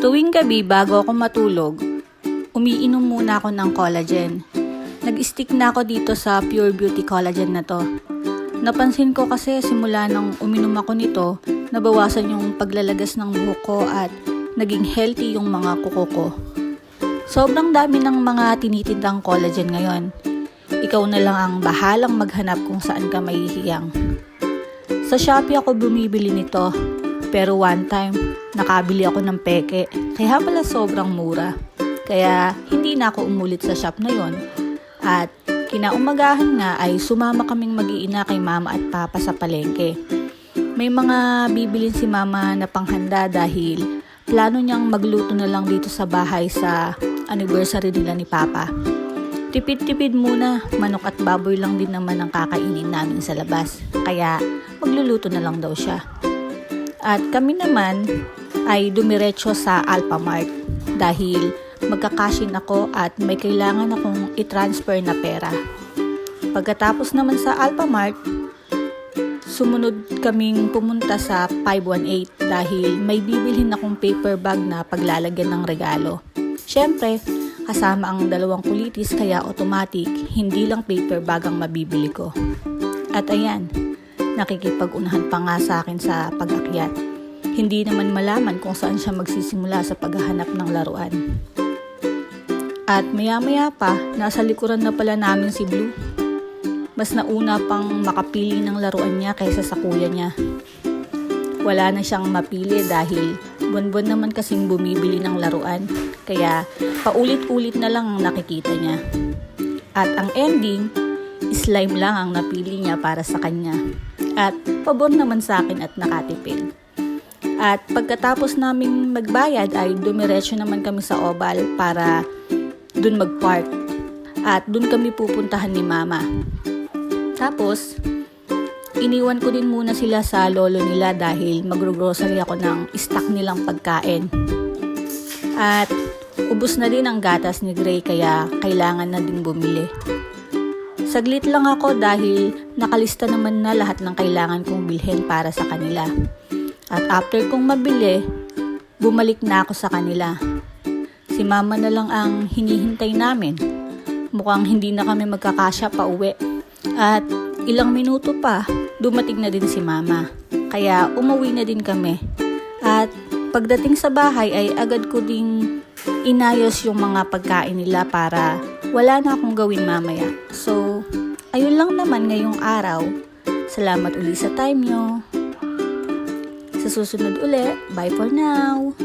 Tuwing gabi bago ako matulog, umiinom muna ako ng collagen. Nag-stick na ako dito sa Pure Beauty Collagen na to. Napansin ko kasi simula nang uminom ako nito, nabawasan yung paglalagas ng buhok ko at naging healthy yung mga kuko ko. Sobrang dami ng mga tinitindang collagen ngayon. Ikaw na lang ang bahalang maghanap kung saan ka mahihiyang. Sa Shopee ako bumibili nito, pero one time, nakabili ako ng peke. Kaya pala sobrang mura. Kaya hindi na ako umulit sa shop na yon. At kinaumagahan nga ay sumama kaming mag-iina kay mama at papa sa palengke. May mga bibilin si mama na panghanda dahil plano niyang magluto na lang dito sa bahay sa anniversary nila ni papa. Tipid-tipid muna, manok at baboy lang din naman ang kakainin namin sa labas. Kaya magluluto na lang daw siya. At kami naman ay dumiretso sa Alphamart dahil magkakashin ako at may kailangan akong i-transfer na pera. Pagkatapos naman sa Alphamart, sumunod kaming pumunta sa 518 dahil may bibilhin akong paper bag na paglalagyan ng regalo. Siyempre, kasama ang dalawang kulitis kaya automatic, hindi lang paper bag ang mabibili ko. At ayan, nakikipag-unahan pa nga sa akin sa pag-akyat. Hindi naman malaman kung saan siya magsisimula sa paghahanap ng laruan. At maya-maya pa, nasa likuran na pala namin si Blue. Mas nauna pang makapili ng laruan niya kaysa sa kuya niya. Wala na siyang mapili dahil buwan-buwan naman kasing bumibili ng laruan. Kaya paulit-ulit na lang ang nakikita niya. At ang ending, slime lang ang napili niya para sa kanya. At pabor naman sa akin at nakatipid. At pagkatapos naming magbayad ay dumiretso naman kami sa oval para dun mag-park. At dun kami pupuntahan ni mama. Tapos, iniwan ko din muna sila sa lolo nila dahil magro-grocery ako ng stock nilang pagkain. At ubos na din ang gatas ni Gray kaya kailangan na din bumili. Saglit lang ako dahil nakalista naman na lahat ng kailangan kong bilhin para sa kanila. At after kong mabili, bumalik na ako sa kanila. Si mama na lang ang hinihintay namin. Mukhang hindi na kami magkakasya pa uwi. At ilang minuto pa, dumating na din si mama. Kaya umuwi na din kami. At pagdating sa bahay ay agad ko ding inayos yung mga pagkain nila para wala na akong gawin mamaya. So, ayun lang naman ngayong araw. Salamat uli sa time nyo. Sa susunod uli, bye for now!